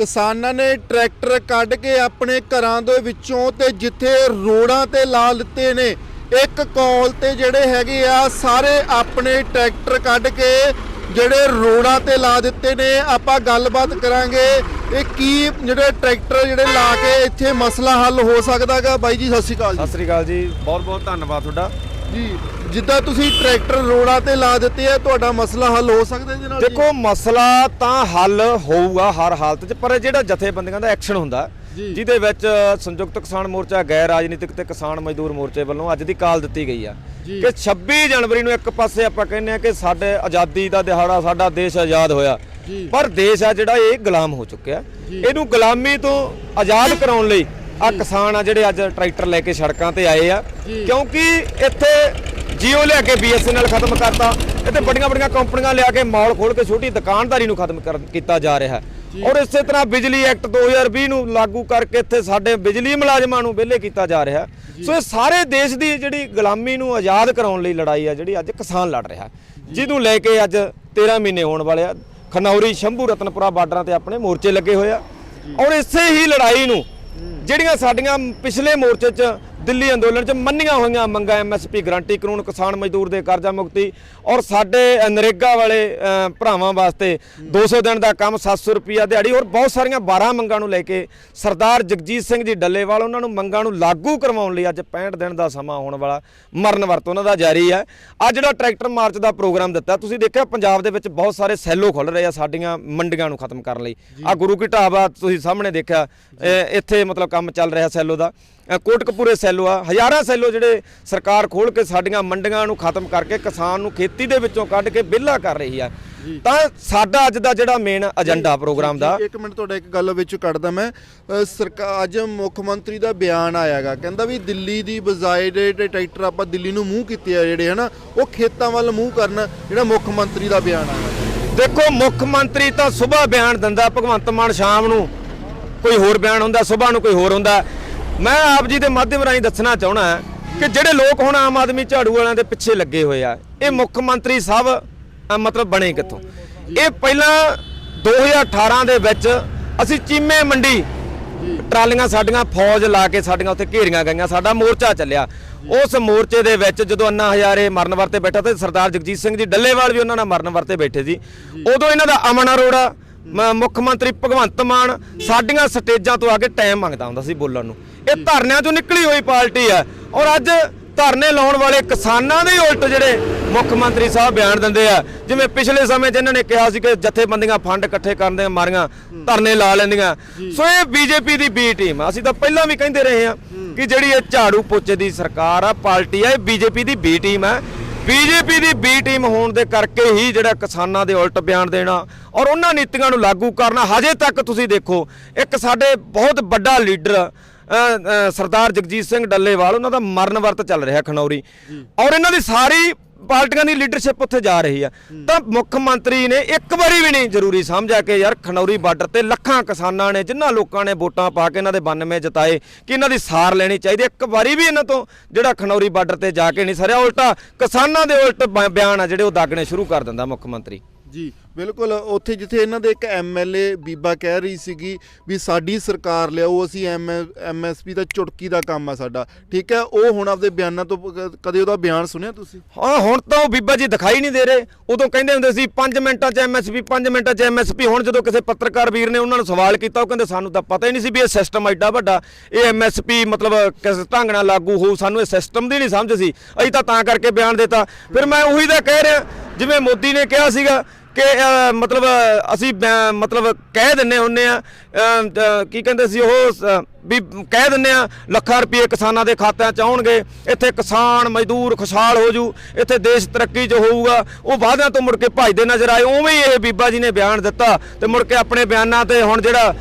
ਕਿਸਾਨਾਂ ਨੇ ਟਰੈਕਟਰ ਕੱਢ ਕੇ ਆਪਣੇ ਘਰਾਂ ਦੇ ਵਿੱਚੋਂ ਤੇ ਜਿੱਥੇ ਰੋੜਾਂ ਤੇ ਲਾ ਦਿੱਤੇ ਨੇ ਇੱਕ ਕੌਲ ਤੇ ਜਿਹੜੇ ਹੈਗੇ ਆ ਸਾਰੇ ਆਪਣੇ ਟਰੈਕਟਰ ਕੱਢ ਕੇ ਜਿਹੜੇ ਰੋੜਾਂ ਤੇ ਲਾ ਦਿੱਤੇ ਨੇ। ਆਪਾਂ ਗੱਲਬਾਤ ਕਰਾਂਗੇ ਇਹ ਕੀ ਜਿਹੜੇ ਟਰੈਕਟਰ ਜਿਹੜੇ ਲਾ ਕੇ ਇੱਥੇ ਮਸਲਾ ਹੱਲ ਹੋ ਸਕਦਾਗਾ ਬਾਈ ਜੀ ਸਤਿ ਸ਼੍ਰੀ ਅਕਾਲ ਜੀ। ਸਤਿ ਸ੍ਰੀ ਅਕਾਲ ਜੀ। ਬਹੁਤ ਬਹੁਤ ਧੰਨਵਾਦ ਤੁਹਾਡਾ। ਜੀ। ਜਿੱਦਾਂ ਤੁਸੀਂ ਟਰੈਕਟਰ ਰੋੜਾਂ ਤੇ ਲਾ ਦਿੱਤੇ ਆ ਤੁਹਾਡਾ ਮਸਲਾ ਹੱਲ ਹੋ ਸਕਦਾ ਇਹਦੇ ਨਾਲ ਜੀ? ਦੇਖੋ ਮਸਲਾ ਤਾਂ ਹੱਲ ਹੋਊਗਾ ਹਰ ਹਾਲਤ 'ਚ ਪਰ ਜਿਹੜਾ ਜਥੇਬੰਦੀਆਂ ਦਾ ਐਕਸ਼ਨ ਹੁੰਦਾ ਜੀ। ਜਿਹਦੇ ਵਿੱਚ ਸੰਯੁਕਤ ਕਿਸਾਨ ਮੋਰਚਾ ਗੈਰ ਰਾਜਨੀਤਿਕ ਤੇ ਕਿਸਾਨ ਮਜ਼ਦੂਰ ਮੋਰਚੇ ਵੱਲੋਂ ਅੱਜ ਦੀ ਕਾਲ ਦਿੱਤੀ ਗਈ ਆ ਜੀ। ਕਿ 26 ਜਨਵਰੀ ਨੂੰ ਇੱਕ ਪਾਸੇ ਆਪਾਂ ਕਹਿੰਦੇ ਆ ਕਿ ਸਾਡੇ ਆਜ਼ਾਦੀ ਦਾ ਦਿਹਾੜਾ ਸਾਡਾ ਦੇਸ਼ ਆਜ਼ਾਦ ਹੋਇਆ ਜੀ। ਪਰ ਦੇਸ਼ ਆ ਜਿਹੜਾ ਇਹ ਗੁਲਾਮ ਹੋ ਚੁੱਕਿਆ ਜੀ। ਇਹਨੂੰ ਗੁਲਾਮੀ ਤੋਂ ਆਜ਼ਾਦ ਕਰਾਉਣ ਲਈ ਆ ਕਿਸਾਨ ਆ ਜਿਹੜੇ ਅੱਜ ਟਰੈਕਟਰ ਲੈ ਕੇ ਸੜਕਾਂ ਤੇ ਆਏ ਆ ਜੀ। ਕਿਉਂਕਿ ਇੱਥੇ ਜੀਓ ਲਿਆ ਕੇ ਬੀਐਸਐਨਐਲ ਖਤਮ ਕਰਤਾ। ਇੱਥੇ ਵੱਡੀਆਂ ਵੱਡੀਆਂ ਕੰਪਨੀਆਂ ਲਿਆ ਕੇ ਮਾਲ ਖੋਲ ਕੇ ਛੋਟੀ ਦੁਕਾਨਦਾਰੀ ਨੂੰ ਖਤਮ ਕਰ- ਕੀਤਾ ਜਾ ਰਿਹਾ ਹੈ। ਔਰ ਇਸੇ ਤਰ੍ਹਾਂ ਬਿਜਲੀ ਐਕਟ 2020 ਨੂੰ ਲਾਗੂ ਕਰਕੇ ਇੱਥੇ ਸਾਡੇ ਬਿਜਲੀ ਮੁਲਾਜ਼ਮਾਂ ਨੂੰ ਵਿਹਲੇ ਕੀਤਾ ਜਾ ਰਿਹਾ ਸੋ ਇਹ ਸਾਰੇ ਦੇਸ਼ ਦੀ ਜਿਹੜੀ ਗੁਲਾਮੀ ਨੂੰ ਆਜ਼ਾਦ ਕਰਾਉਣ ਲਈ ਲੜਾਈ ਆ ਜਿਹੜੀ ਅੱਜ ਕਿਸਾਨ ਲੜ ਰਿਹਾ ਜਿਹਨੂੰ ਲੈ ਕੇ ਅੱਜ 13 ਮਹੀਨੇ ਹੋਣ ਵਾਲੇ ਆ। ਖਨੌਰੀ ਸ਼ੰਭੂ ਰਤਨਪੁਰਾ ਬਾਰਡਰਾਂ ਤੇ ਆਪਣੇ ਮੋਰਚੇ ਲੱਗੇ ਹੋਏ ਆ। ਔਰ ਇਸੇ ਹੀ ਲੜਾਈ ਨੂੰ ਜਿਹੜੀਆਂ ਸਾਡੀਆਂ ਪਿਛਲੇ ਮੋਰਚੇ 'ਚ ਦਿੱਲੀ ਅੰਦੋਲਨ 'ਚ ਮੰਨੀਆਂ ਹੋਈਆਂ ਮੰਗਾਂ ਐਮਐਸਪੀ ਗਰੰਟੀ ਕਾਨੂੰਨ ਕਿਸਾਨ ਮਜ਼ਦੂਰ ਦੇ ਕਰਜ਼ਾ ਮੁਕਤੀ ਔਰ ਸਾਡੇ ਨਰੇਗਾ ਵਾਲੇ ਭਰਾਵਾਂ ਵਾਸਤੇ 200 ਦਿਨ ਦਾ ਕੰਮ 700 ਰੁਪਿਆ ਦਿਹਾੜੀ ਔਰ ਬਹੁਤ ਸਾਰੀਆਂ 12 ਮੰਗਾਂ ਨੂੰ ਲੈ ਕੇ ਸਰਦਾਰ ਜਗਜੀਤ ਸਿੰਘ ਜੀ ਡੱਲੇਵਾਲ ਉਹਨਾਂ ਨੂੰ ਮੰਗਾਂ ਨੂੰ ਲਾਗੂ ਕਰਵਾਉਣ ਲਈ ਅੱਜ 65 ਦਿਨ ਦਾ ਸਮਾਂ ਹੋਣ ਵਾਲਾ ਮਰਨ ਵਰਤ ਉਹਨਾਂ ਦਾ ਜਾਰੀ ਹੈ। ਅੱਜ ਜਿਹੜਾ ਟਰੈਕਟਰ ਮਾਰਚ ਦਾ ਪ੍ਰੋਗਰਾਮ ਦਿੱਤਾ ਤੁਸੀਂ ਦੇਖਿਆ ਪੰਜਾਬ ਦੇ ਵਿੱਚ ਬਹੁਤ ਸਾਰੇ ਸੈਲੋ ਖੁੱਲ ਰਹੇ ਆ ਸਾਡੀਆਂ ਮੰਡੀਆਂ ਨੂੰ ਖਤਮ ਕਰਨ ਲਈ। ਆ ਗੁਰੂ ਕੀ ਢਾਬਾ ਤੁਸੀਂ ਸਾਹਮਣੇ ਦੇਖਿਆ ਇੱਥੇ ਮਤਲਬ ਕੰਮ ਚੱਲ ਰਿਹਾ ਸੈਲੋ ਦਾ। ਕੋਟਕਪੂਰੇ ਸੈਲੋ ਆ। ਹਜ਼ਾਰਾਂ ਸੈਲੋ ਜਿਹੜੇ ਸਰਕਾਰ ਖੋਲ ਕੇ ਸਾਡੀਆਂ ਮੰਡੀਆਂ ਨੂੰ ਖਤਮ ਕਰਕੇ ਕਿਸਾਨ ਨੂੰ ਖੇਤੀ ਦੇ ਵਿੱਚੋਂ ਕੱਢ ਕੇ ਵਿਹਲਾ ਕਰ ਰਹੀ ਆ। ਤਾਂ ਸਾਡਾ ਅੱਜ ਦਾ ਜਿਹੜਾ ਮੇਨ ਏਜੰਡਾ ਪ੍ਰੋਗਰਾਮ ਦਾ ਇੱਕ ਮਿੰਟ ਤੁਹਾਡਾ ਇੱਕ ਗੱਲ ਵਿੱਚ ਕੱਢਦਾ ਮੈਂ। ਸਰਕਾਰ ਅੱਜ ਮੁੱਖ ਮੰਤਰੀ ਦਾ ਬਿਆਨ ਆਇਆਗਾ। ਕਹਿੰਦਾ ਵੀ ਦਿੱਲੀ ਦੀ ਬਜਾਏ ਦੇ ਟਰੈਕਟਰ ਆਪਾਂ ਦਿੱਲੀ ਨੂੰ ਮੂੰਹ ਕੀਤੇ ਆ ਜਿਹੜੇ ਹਨਾ ਉਹ ਖੇਤਾਂ ਵੱਲ ਮੂੰਹ ਕਰਨ ਜਿਹੜਾ ਮੁੱਖ ਮੰਤਰੀ ਦਾ ਬਿਆਨ ਆਇਆ। ਦੇਖੋ ਮੁੱਖ ਮੰਤਰੀ ਤਾਂ ਸਵੇਰ ਬਿਆਨ ਦਿੰਦਾ ਭਗਵੰਤ ਮਾਨ ਸ਼ਾਮ ਨੂੰ। ਕੋਈ ਹੋਰ ਬਿਆਨ ਹੁੰਦਾ ਸਵੇਰ ਨੂੰ ਕੋਈ ਹੋਰ ਹੁੰਦਾ। ਮੈਂ ਆਪ ਜੀ ਦੇ ਮਾਧਿਅਮ ਰਾਹੀਂ ਦੱਸਣਾ ਚਾਹਣਾ ਕਿ ਜਿਹੜੇ ਲੋਕ ਹੁਣ ਆਮ ਆਦਮੀ ਝਾੜੂ ਵਾਲਿਆਂ ਦੇ ਪਿੱਛੇ ਲੱਗੇ ਹੋਏ ਆ, ਇਹ ਮੁੱਖ ਮੰਤਰੀ ਸਾਹਿਬ ਮਤਲਬ ਬਣੇ ਕਿੱਥੋਂ? ਇਹ ਪਹਿਲਾਂ 2018 ਦੇ ਵਿੱਚ ਅਸੀਂ ਚੀਮੇ ਮੰਡੀ, ਟਰਾਲੀਆਂ ਸਾਡੀਆਂ, ਫੌਜ ਲਾ ਕੇ ਸਾਡੀਆਂ ਉੱਥੇ ਘੇਰੀਆਂ ਗਈਆਂ, ਸਾਡਾ ਮੋਰਚਾ ਚੱਲਿਆ। ਉਸ ਮੋਰਚੇ ਦੇ ਵਿੱਚ ਜਦੋਂ ਅੰਨਾ ਹਜ਼ਾਰੇ ਮਰਨ ਵਰਤੇ ਬੈਠਾ ਤੇ ਸਰਦਾਰ ਜਗਜੀਤ ਸਿੰਘ ਜੀ ਡੱਲੇਵਾਲ ਵੀ ਉਹਨਾਂ ਨਾਲ ਮਰਨ ਵਰਤੇ ਬੈਠੇ ਸੀ। ਉਦੋਂ ਇਹਨਾਂ ਦਾ ਅਮਨ ਅਰੋੜਾ, ਮ- ਮੁੱਖ ਮੰਤਰੀ ਭਗਵੰਤ ਮਾਨ, ਸਾਡੀਆਂ ਸਟੇਜਾਂ ਤੋਂ ਆ ਕੇ ਟਾਈਮ ਮੰਗਦਾ ਹੁੰਦਾ ਸੀ ਬੋਲਣ ਨੂੰ। ਇਹ ਧਰਨਿਆਂ ਤੋਂ ਨਿਕਲੀ ਹੋਈ ਪਾਰਟੀ ਆ ਔਰ ਅੱਜ ਧਰਨੇ ਲਾਉਣ ਵਾਲੇ ਕਿਸਾਨਾਂ ਦੇ ਹੀ ਉਲਟ ਜਿਹੜੇ ਮੁੱਖ ਮੰਤਰੀ ਸਾਹਿਬ ਬਿਆਨ ਦਿੰਦੇ ਆ ਜਿਵੇਂ ਪਿਛਲੇ ਸਮੇਂ 'ਚ ਇਹਨਾਂ ਨੇ ਕਿਹਾ ਸੀ ਕਿ ਜਥੇਬੰਦੀਆਂ ਫੰਡ ਇਕੱਠੇ ਕਰਨ ਦੀਆਂ ਮਾਰੀਆਂ ਧਰਨੇ ਲਾ ਲੈਂਦੀਆਂ। ਸੋ ਇਹ ਬੀਜੇਪੀ ਦੀ ਬੀ ਟੀਮ ਆ। ਅਸੀਂ ਤਾਂ ਪਹਿਲਾਂ ਵੀ ਕਹਿੰਦੇ ਰਹੇ ਆ ਕਿ ਜਿਹੜੀ ਇਹ ਝਾੜੂ ਪੋਚੇ ਦੀ ਸਰਕਾਰ ਆ ਪਾਰਟੀ ਆ ਇਹ ਬੀਜੇਪੀ ਦੀ ਬੀ ਟੀਮ ਆ। ਬੀਜੇਪੀ ਦੀ ਬੀ ਟੀਮ ਹੋਣ ਦੇ ਕਰਕੇ ਹੀ ਜਿਹੜਾ ਕਿਸਾਨਾਂ ਦੇ ਉਲਟ ਬਿਆਨ ਦੇਣਾ ਔਰ ਉਹਨਾਂ ਨੀਤੀਆਂ ਨੂੰ ਲਾਗੂ ਕਰਨਾ ਹਜੇ ਤੱਕ ਤੁਸੀਂ ਦੇਖੋ ਇੱਕ ਸਾਡੇ ਬਹੁਤ ਵੱਡਾ ਲੀਡਰ ਸਰਦਾਰ ਜਗਜੀਤ ਸਿੰਘ ਡੱਲੇਵਾਲ ਉਹਨਾਂ ਦਾ ਮਰਨ ਵਰਤ ਚੱਲ ਰਿਹਾ ਖਨੌਰੀ। ਔਰ ਇਹਨਾਂ ਦੀ ਸਾਰੀ ਪਾਰਟੀਆਂ ਦੀ ਲੀਡਰਸ਼ਿਪ ਉੱਥੇ ਜਾ ਰਹੀ ਆ। ਤਾਂ ਮੁੱਖ ਮੰਤਰੀ ਨੇ ਇੱਕ ਵਾਰੀ ਵੀ ਨਹੀਂ ਜ਼ਰੂਰੀ ਸਮਝਿਆ ਕਿ ਯਾਰ ਖਨੌਰੀ ਬਾਰਡਰ ਤੇ ਲੱਖਾਂ ਕਿਸਾਨਾਂ ਨੇ ਜਿਨ੍ਹਾਂ ਲੋਕਾਂ ਨੇ ਵੋਟਾਂ ਪਾ ਕੇ ਇਹਨਾਂ ਦੇ 92 ਜਿਤਾਏ ਕਿ ਇਹਨਾਂ ਦੀ ਸਾਰ ਲੈਣੀ ਚਾਹੀਦੀ। ਇੱਕ ਵਾਰੀ ਵੀ ਇਹਨਾਂ ਤੋਂ ਜਿਹੜਾ ਖਨੌਰੀ ਬਾਰਡਰ ਤੇ ਜਾ ਕੇ ਨਹੀਂ ਸਰਿਆ ਉਲਟਾ ਕਿਸਾਨਾਂ ਦੇ ਉਲਟ ਬਿਆਨ ਆ ਜਿਹੜੇ ਉਹ ਦਾਗਣੇ ਸ਼ੁਰੂ ਕਰ ਦਿੰਦਾ ਮੁੱਖ ਮੰਤਰੀ। ਜੀ। ਬਿਲਕੁਲ, ਉੱਥੇ ਜਿੱਥੇ ਇਹਨਾਂ ਦੇ ਇੱਕ ਐਮਐਲਏ ਬੀਬਾ ਕਹਿ ਰਹੀ ਸੀਗੀ ਵੀ ਸਾਡੀ ਸਰਕਾਰ ਲਿਆਓ, ਅਸੀਂ ਐਮਐਸਪੀ ਦਾ ਚੁਟਕੀ ਦਾ ਕੰਮ ਆ ਸਾਡਾ। ਠੀਕ ਹੈ? ਉਹ ਹੁਣ ਆਪਦੇ ਬਿਆਨਾਂ ਤੋਂ ਕਦੇ ਉਹਦਾ ਬਿਆਨ ਸੁਣਿਆ ਤੁਸੀਂ? ਹਾਂ, ਹੁਣ ਤਾਂ ਉਹ ਬੀਬਾ ਜੀ ਦਿਖਾਈ ਨਹੀਂ ਦੇ ਰਹੇ। ਉਦੋਂ ਕਹਿੰਦੇ ਹੁੰਦੇ ਸੀ 5 ਮਿੰਟਾਂ 'ਚ ਐਮਐਸਪੀ 5 ਮਿੰਟਾਂ 'ਚ ਐਮਐਸਪੀ ਹੁਣ ਜਦੋਂ ਕਿਸੇ ਪੱਤਰਕਾਰ ਵੀਰ ਨੇ ਉਹਨਾਂ ਨੂੰ ਸਵਾਲ ਕੀਤਾ, ਉਹ ਕਹਿੰਦੇ, ਸਾਨੂੰ ਤਾਂ ਪਤਾ ਹੀ ਨਹੀਂ ਸੀ ਵੀ ਇਹ ਸਿਸਟਮ ਐਡਾ ਵੱਡਾ, ਇਹ ਐਮਐਸਪੀ ਮਤਲਬ ਕਿਸ ਢੰਗ ਨਾਲ ਲਾਗੂ ਹੋਊ, ਸਾਨੂੰ ਇਹ ਸਿਸਟਮ ਦੀ ਨਹੀਂ ਸਮਝ ਸੀ। ਅਸੀਂ ਤਾਂ ਤਾਂ ਕਰਕੇ ਬਿਆਨ ਦਿੱਤਾ। ਫਿਰ ਮੈਂ ਉਹੀ ਤਾਂ ਕਹਿ ਰਿਹਾ, ਜਿਵੇਂ ਮੋਦੀ ਨੇ ਕਿਹਾ ਸੀਗਾ ਕਿ ਮਤਲਬ, ਅਸੀਂ ਬਿਆ- ਮਤਲਬ ਕਹਿ ਦਿੰਨੇ ਹੁੰਨੇ ਆ ਕੀ ਕਹਿੰਦੇ ਸੀ ਉਹ ਸ- ਵੀ ਕਹਿ ਦਿੰਨੇ ਆ, ਲੱਖਾਂ ਰੁਪਏ ਕਿਸਾਨਾਂ ਦੇ ਖਾਤਿਆਂ 'ਚ ਆਉਣਗੇ, ਇੱਥੇ ਕਿਸਾਨ ਮਜ਼ਦੂਰ ਖੁਸ਼ਹਾਲ ਹੋ ਜੂ, ਇੱਥੇ ਦੇਸ਼ ਤਰੱਕੀ 'ਚ ਹੋਊਗਾ, ਉਹ ਵਾਅਦਿਆਂ ਤੋਂ ਮੁੜ ਕੇ ਭੱਜਦੇ ਨਜ਼ਰ ਆਏ, ਉਵੇਂ ਹੀ ਇਹ ਬੀਬਾ ਜੀ ਨੇ ਬਿਆਨ ਦਿੱਤਾ, ਤੇ ਮੁੜ ਕੇ ਆਪਣੇ ਬਿਆਨਾਂ ਤੇ ਹੁਣ ਜਿਹੜਾ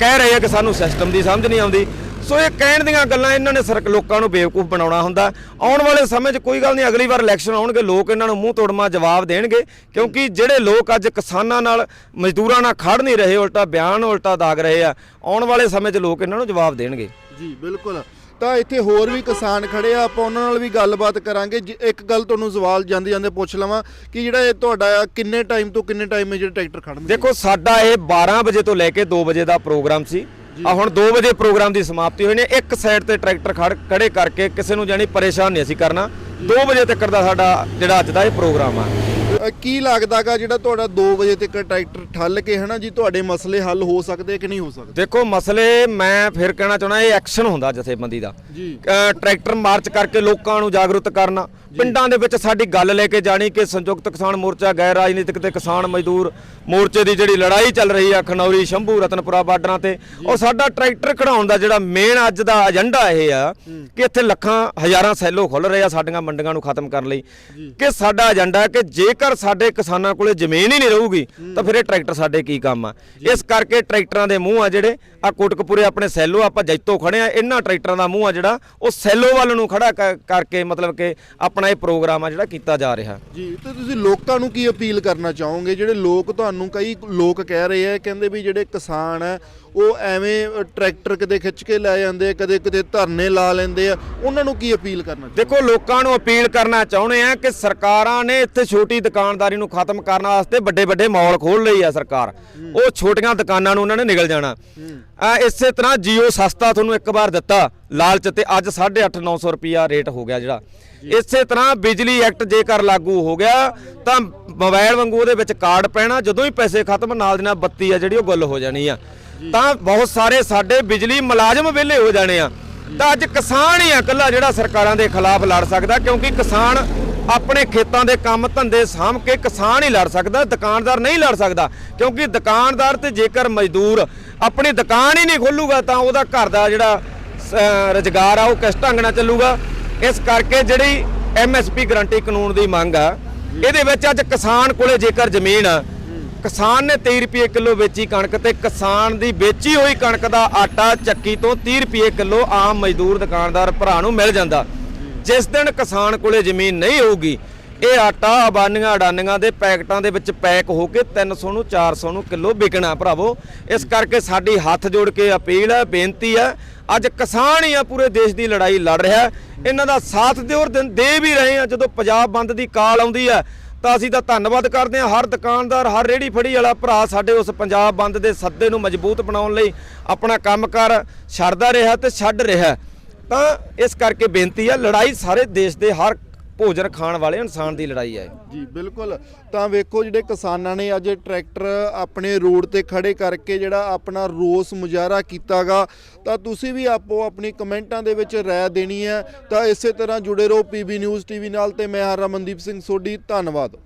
ਕਹਿ ਰਹੇ ਆ ਕਿ ਸਾਨੂੰ ਸਿਸਟਮ ਦੀ ਸਮਝ ਨਹੀਂ ਆਉਂਦੀ। ਸੋ ਇਹ ਕਹਿਣ ਦੀਆਂ ਗੱਲਾਂ ਇਹਨਾਂ ਨੇ ਸਰਕ ਲੋਕਾਂ ਨੂੰ ਬੇਵਕੂਫ ਬਣਾਉਣਾ ਹੁੰਦਾ। ਆਉਣ ਵਾਲੇ ਸਮੇਂ 'ਚ ਕੋਈ ਗੱਲ ਨਹੀਂ ਅਗਲੀ ਵਾਰ ਇਲੈਕਸ਼ਨ ਆਉਣਗੇ ਲੋਕ ਇਹਨਾਂ ਨੂੰ ਮੂੰਹ ਤੋੜਮਾ ਜਵਾਬ ਦੇਣਗੇ ਕਿਉਂਕਿ ਜਿਹੜੇ ਲੋਕ ਅੱਜ ਕਿਸਾਨਾਂ ਨਾਲ ਮਜ਼ਦੂਰਾਂ ਨਾਲ ਖੜ ਨਹੀਂ ਰਹੇ ਉਲਟਾ ਬਿਆਨ ਉਲਟਾ ਦਾਗ ਰਹੇ ਆ ਆਉਣ ਵਾਲੇ ਸਮੇਂ 'ਚ ਲੋਕ ਇਹਨਾਂ ਨੂੰ ਜਵਾਬ ਦੇਣਗੇ। ਜੀ ਬਿਲਕੁਲ। ਤਾਂ ਇੱਥੇ ਹੋਰ ਵੀ ਕਿਸਾਨ ਖੜੇ ਆ ਆਪਾਂ ਉਹਨਾਂ ਨਾਲ ਵੀ ਗੱਲਬਾਤ ਕਰਾਂਗੇ। ਜ- ਇੱਕ ਗੱਲ ਤੁਹਾਨੂੰ ਸਵਾਲ ਜਾਂਦੇ ਜਾਂਦੇ ਪੁੱਛ ਲਵਾਂ ਕਿ ਜਿਹੜਾ ਇਹ ਤੁਹਾਡਾ ਕਿੰਨੇ ਟਾਈਮ ਤੋਂ ਕਿੰਨੇ ਟਾਈਮ ਵਿੱਚ ਜਿਹੜੇ ਟਰੈਕਟਰ ਖੜਨਗੇ ਦੇਖੋ ਸਾਡਾ ਇਹ 12 ਵਜੇ ਤੋਂ ਲੈ ਕੇ 2 ਵਜੇ ਦਾ ਪ੍ਰੋਗਰਾਮ ਸੀ। ਆ ਹੁਣ 2 ਵਜੇ ਪ੍ਰੋਗਰਾਮ ਦੀ ਸਮਾਪਤੀ ਹੋਈ ਨੇ, ਇੱਕ ਸਾਈਡ ਤੇ ਟਰੈਕਟਰ ਖੜ, ਖੜੇ ਕਰਕੇ ਕਿਸੇ ਨੂੰ ਜਾਨੀ ਪਰੇਸ਼ਾਨ ਨਹੀਂ ਅਸੀਂ ਕਰਨਾ। 2 ਵਜੇ ਤੱਕ ਦਾ ਸਾਡਾ ਜਿਹੜਾ ਅੱਜ ਦਾ ਇਹ ਪ੍ਰੋਗਰਾਮ ਆ। ਅ, ਕੀ ਲੱਗਦਾਗਾ ਜਿਹੜਾ ਤੁਹਾਡਾ 2 ਵਜੇ ਤੱਕ ਟਰੈਕਟਰ ਠੱਲ ਕੇ ਹਨਾ ਜੀ ਤੁਹਾਡੇ ਮਸਲੇ ਹੱਲ ਹੋ ਸਕਦੇ ਕਿ ਨਹੀਂ ਹੋ ਸਕਦੇ? ਦੇਖੋ ਮਸਲੇ ਮੈਂ ਫਿਰ ਕਹਿਣਾ ਚਾਹਣਾ ਇਹ ਐਕਸ਼ਨ ਹੁੰਦਾ ਜਥੇਬੰਦੀ ਦਾ। ਜੀ। ਅ, ਟਰੈਕਟਰ ਮਾਰਚ ਕਰਕੇ ਲੋਕਾਂ ਨੂੰ ਜਾਗਰੂਕ ਕਰਨਾ। ਪਿੰਡਾਂ ਦੇ ਵਿੱਚ ਸਾਡੀ ਗੱਲ ਲੈ ਕੇ ਜਾਣੀ ਕਿ ਸੰਯੁਕਤ ਕਿਸਾਨ ਮੋਰਚਾ ਗੈਰ ਰਾਜਨੀਤਿਕ ਤੇ ਕਿਸਾਨ ਮਜ਼ਦੂਰ ਮੋਰਚੇ ਦੀ ਜਿਹੜੀ ਲੜਾਈ ਚੱਲ ਰਹੀ ਆ ਖਨੌਰੀ ਸ਼ੰਭੂ ਰਤਨਪੁਰਾ ਬਾਰਡਰਾਂ ਤੇ ਉਹ ਸਾਡਾ ਟਰੈਕਟਰ ਖੜਾਉਣ ਦਾ ਜਿਹੜਾ ਮੇਨ ਅੱਜ ਦਾ ਏਜੰਡਾ ਇਹ ਆ ਕਿ ਇੱਥੇ ਲੱਖਾਂ ਹਜ਼ਾਰਾਂ ਸੈਲੋ ਖੁੱਲ ਰਹੇ ਆ ਸਾਡੀਆਂ ਮੰਡੀਆਂ ਨੂੰ ਖਤਮ ਕਰਨ ਲਈ ਕਿ ਸਾਡਾ ਏਜੰਡਾ ਕਿ ਜੇਕਰ ਸਾਡੇ ਕਿਸਾਨਾਂ ਕੋਲੇ ਜ਼ਮੀਨ ਹੀ ਨਹੀਂ ਰਹੂਗੀ ਤਾਂ ਫਿਰ ਇਹ ਟਰੈਕਟਰ ਸਾਡੇ ਕੀ ਕੰਮ ਆ? ਇਸ ਕਰਕੇ ਟਰੈਕਟਰਾਂ ਦੇ ਮੂੰਹ ਆ ਜਿਹੜੇ ਆ ਕੋਟਕਪੂਰੇ ਆਪਣੇ ਸੈਲੋ ਆਪਾਂ ਜੈਤੋ ਖੜੇ ਆ ਇਹਨਾਂ ਟਰੈਕਟਰਾਂ ਦਾ ਮੂੰਹ ਆ ਜਿਹੜਾ ਉਹ ਸੈਲੋ ਵੱਲ ਨੂੰ ਖੜਾ ਕਰ- ਕਰਕੇ ਮਤਲਬ ਕਿ ਆਪਣਾ ਇਹ ਪ੍ਰੋਗਰਾਮ ਆ ਜਿਹੜਾ ਕੀਤਾ ਜਾ ਰਿਹਾ। ਜੀ ਤੇ ਤੁਸੀਂ ਲੋਕਾਂ ਨੂੰ ਕੀ ਅਪੀਲ ਕਰਨਾ ਚਾਹੋਗੇ? ਜਿਹੜੇ ਲੋਕ ਤੁਹਾਨੂੰ ਕਈ ਲੋਕ ਕਹਿ ਰਹੇ ਆ ਕਹਿੰਦੇ ਵੀ ਜਿਹੜੇ ਕਿਸਾਨ ਆ ਉਹ ਐਵੇਂ ਟਰੈਕਟਰ ਕਿਤੇ ਖਿੱਚ ਕੇ ਲੈ ਜਾਂਦੇ ਆ ਕਦੇ ਕਿਤੇ ਧਰਨੇ ਲਾ ਲੈਂਦੇ ਆ ਉਹਨਾਂ ਨੂੰ ਕੀ ਅਪੀਲ ਕਰਨਾ ਦੇਖੋ ਲੋਕਾਂ ਨੂੰ ਅਪੀਲ ਕਰਨਾ ਚਾਹੁੰਦੇ ਆ ਕਿ ਸਰਕਾਰਾਂ ਨੇ ਇੱਥੇ ਛੋਟੀ ਦੁਕਾਨਦਾਰੀ ਨੂੰ ਖਤਮ ਕਰਨ ਵਾਸਤੇ ਵੱਡੇ ਵੱਡੇ ਮਾਲ ਖੋਲ ਲਈ ਆ ਸਰਕਾਰ। ਉਹ ਛੋਟੀਆਂ ਦੁਕਾਨਾਂ ਨੂੰ ਉਹਨਾਂ ਨੇ ਨਿਗਲ ਜਾਣਾ। ਆ ਇਸੇ ਤਰ੍ਹਾਂ ਜੀਓ ਸਸਤਾ ਤੁਹਾਨੂੰ ਇੱਕ ਵਾਰ ਦਿੱਤਾ ਲਾਲਚ ਤੇ ਅੱਜ 8.5 900 ਰੁਪਿਆ ਰੇਟ ਹੋ ਗਿਆ ਜਿਹੜਾ। ਇਸੇ ਤਰ੍ਹਾਂ ਬਿਜਲੀ ਐਕਟ ਜੇਕਰ ਲਾਗੂ ਹੋ ਗਿਆ ਤਾਂ ਮੋਬਾਈਲ ਵਾਂਗੂ ਉਹਦੇ ਵਿੱਚ ਕਾਰਡ ਪੈਣਾ ਜਦੋਂ ਹੀ ਪੈਸੇ ਖਤਮ ਨਾਲ ਦੀ ਨਾਲ ਬੱਤੀ ਆ ਜਿਹੜੀ ਉਹ ਗੁੱਲ ਹੋ ਜਾਣੀ ਆ। ਤਾਂ ਬਹੁਤ ਸਾਰੇ ਸਾਡੇ ਬਿਜਲੀ ਮੁਲਾਜ਼ਮ ਵਿਹਲੇ ਹੋ ਜਾਣੇ ਆ। ਤਾਂ ਅੱਜ ਕਿਸਾਨ ਹੀ ਆ ਇਕੱਲਾ ਜਿਹੜਾ ਸਰਕਾਰਾਂ ਦੇ ਖਿਲਾਫ ਲੜ ਸਕਦਾ ਕਿਉਂਕਿ ਕਿਸਾਨ ਆਪਣੇ ਖੇਤਾਂ ਦੇ ਕੰਮ ਧੰਦੇ ਸਾਂਭ ਕੇ ਕਿਸਾਨ ਹੀ ਲੜ ਸਕਦਾ, ਦੁਕਾਨਦਾਰ ਨਹੀਂ ਲੜ ਸਕਦਾ, ਕਿਉਂਕਿ ਦੁਕਾਨਦਾਰ ਤੇ ਜੇਕਰ ਮਜ਼ਦੂਰ ਆਪਣੀ ਦੁਕਾਨ ਹੀ ਨਹੀਂ ਖੋਲੂਗਾ ਤਾਂ ਉਹਦਾ ਘਰ ਦਾ ਜਿਹੜਾ ਰੁਜ਼ਗਾਰ ਆ ਉਹ ਕਿਸ ਢੰਗ ਨਾਲ ਚੱਲੂਗਾ? ਇਸ ਕਰਕੇ ਜਿਹੜੀ ਐਮਐਸਪੀ ਗਰੰਟੀ ਕਾਨੂੰਨ ਦੀ ਮੰਗ ਆ, ਇਹਦੇ ਵਿੱਚ ਅੱਜ ਕਿਸਾਨ ਕੋਲੇ ਜੇਕਰ ਜ਼ਮੀਨ ਆ, ਕਿਸਾਨ ਨੇ 23 ਰੁਪਏ ਕਿਲੋ ਵੇਚੀ ਕਣਕ ਤੇ ਕਿਸਾਨ ਦੀ ਵੇਚੀ ਹੋਈ ਕਣਕ ਦਾ ਆਟਾ ਚੱਕੀ ਤੋਂ 30 ਰੁਪਏ ਕਿਲੋ ਆਮ ਮਜ਼ਦੂਰ ਦੁਕਾਨਦਾਰ ਭਰਾ ਨੂੰ ਮਿਲ ਜਾਂਦਾ। ਜਿਸ ਦਿਨ ਕਿਸਾਨ ਕੋਲੇ ਜ਼ਮੀਨ ਨਹੀਂ ਹੋਊਗੀ, ਇਹ ਆਟਾ, ਅਬਾਨੀਆਂ, ਅਡਾਨੀਆਂ ਦੇ ਪੈਕਟਾਂ ਦੇ ਵਿੱਚ ਪੈਕ ਹੋ ਕੇ 300 ਨੂੰ 400 ਨੂੰ ਕਿਲੋ ਵਿਕਣਾ ਭਰਾਵੋ। ਇਸ ਕਰਕੇ ਸਾਡੀ ਹੱਥ ਜੋੜ ਕੇ ਅਪੀਲ ਹੈ, ਬੇਨਤੀ ਹੈ, ਅੱਜ ਕਿਸਾਨ ਹੀ ਆ, ਪੂਰੇ ਦੇਸ਼ ਦੀ ਲੜਾਈ ਲੜ ਰਿਹਾ ਇਹਨਾਂ ਦਾ ਸਾਥ ਦਿਓਰ ਦਿਨ ਦੇ ਵੀ ਰਹੇ ਆ, ਜਦੋਂ ਪੰਜਾਬ ਬੰਦ ਦੀ ਕਾਲ ਆਉਂਦੀ ਹੈ, ਤਾਂ ਅਸੀਂ ਤਾਂ ਧੰਨਵਾਦ ਕਰਦੇ ਹਾਂ। ਹਰ ਦੁਕਾਨਦਾਰ, ਹਰ ਰੇੜੀ ਫੜੀ ਵਾਲਾ ਭਰਾ ਸਾਡੇ ਉਸ ਪੰਜਾਬ ਬੰਦ ਦੇ ਸੱਦੇ ਨੂੰ ਮਜ਼ਬੂਤ ਬਣਾਉਣ ਲਈ ਆਪਣਾ ਕੰਮਕਾਰ ਛੱਡਦਾ ਰਿਹਾ ਤੇ ਛੱਡ ਰਿਹਾ ਤਾਂ ਇਸ ਕਰਕੇ ਬੇਨਤੀ ਆ, ਲੜਾਈ ਸਾਰੇ ਦੇਸ਼ ਦੇ ਹਰ ਭੋਜਨ ਖਾਣ ਵਾਲੇ ਇਨਸਾਨ ਦੀ ਲੜਾਈ ਹੈ ਜੀ, ਬਿਲਕੁਲ। ਤਾਂ ਵੇਖੋ ਜਿਹੜੇ ਕਿਸਾਨਾਂ ਨੇ ਅੱਜ ਟਰੈਕਟਰ ਆਪਣੇ ਰੋਡ ਤੇ ਖੜੇ ਕਰਕੇ ਜਿਹੜਾ ਆਪਣਾ ਰੋਸ ਮੁਜ਼ਾਹਰਾ ਕੀਤਾਗਾ, ਤਾਂ ਤੁਸੀਂ ਵੀ ਆਪੋ ਆਪਣੀ ਕਮੈਂਟਾਂ ਦੇ ਵਿੱਚ ਰਾਏ ਦੇਣੀ ਹੈ। ਤਾਂ ਇਸੇ ਤਰ੍ਹਾਂ ਜੁੜੇ ਰਹੋ ਪੀਬੀ ਨਿਊਜ਼ ਟੀਵੀ ਨਾਲ ਤੇ ਮੈਂ ਹਾਂ ਰਮਨਦੀਪ ਸਿੰਘ ਸੋਢੀ। ਧੰਨਵਾਦ।